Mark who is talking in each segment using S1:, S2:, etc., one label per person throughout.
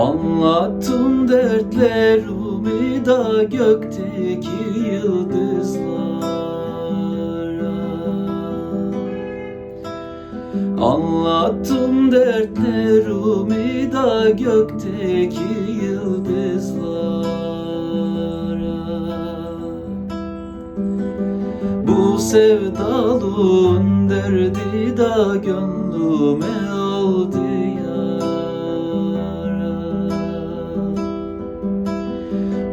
S1: Anlattım dertlerimi da gökteki yıldızlara. Anlattım dertlerimi da gökteki yıldızlara. Bu sevdalığın derdi da gönlüme aldı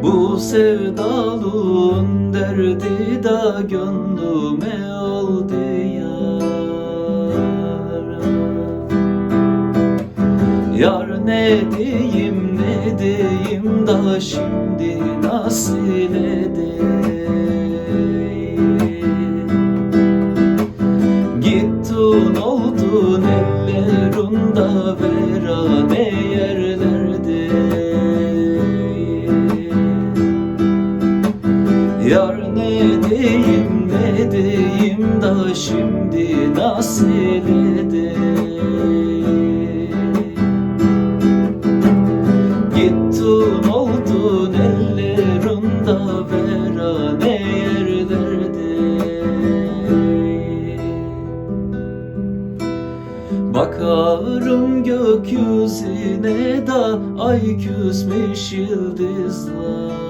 S1: Bu sevdalığın derdi da gönlüme aldı yara Yar ne diyeyim ne diyeyim da şimdi nasıl edeyim Yar ne diyeyim ne diyeyim da şimdi nasıl edeyim Gittin oldun ellerinde verane yerlerde Bakarım gökyüzüne da ay küsmüş yıldızlara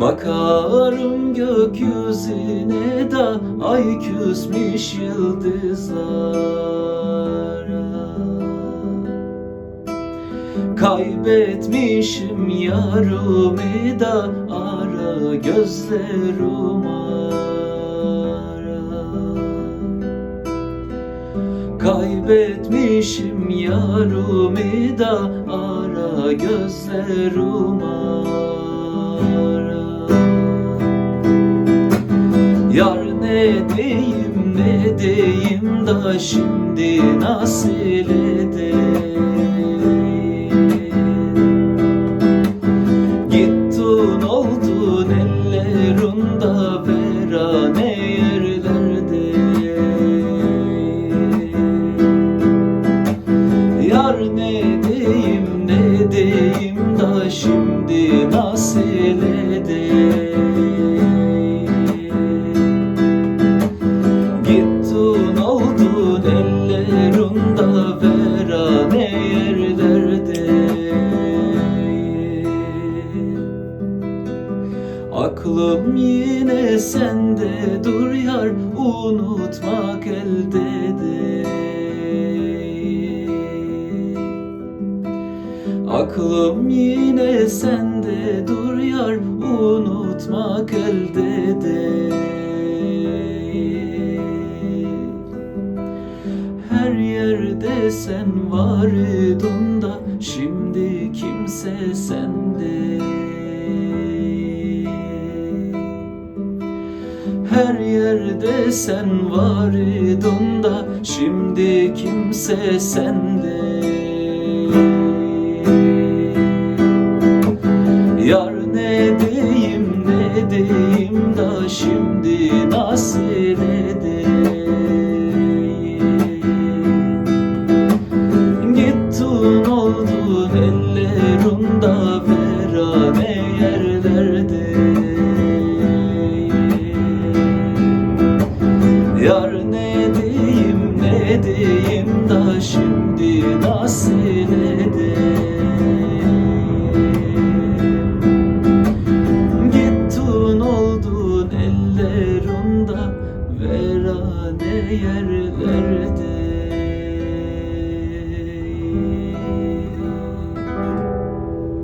S1: Bakarım gökyüzüne da ay küsmüş yıldızlara. Kaybetmişim yarımı da ara gözlerim ara Kaybetmişim yarımı da ara gözlerim ara Ne diyeyim da şimdi nasıl edeyim? Gittin oldun ellerinde verane yerlerde. Yar ne diyeyim ne diyeyim da şimdi nasıl edeyim Aklım yine sende dur yar unutmak elde değil Aklım yine sende dur yar unutmak elde değil Her yerde sen vardın da şimdi kimse sende Her yerde sen vardın da şimdi kimse sende. Yar ne diyeyim ne diyeyim da şimdi nasıl Yar ne diyeyim ne diyeyim da şimdi nasıl edeyim Gittin oldun ellerunda verane yerlerde.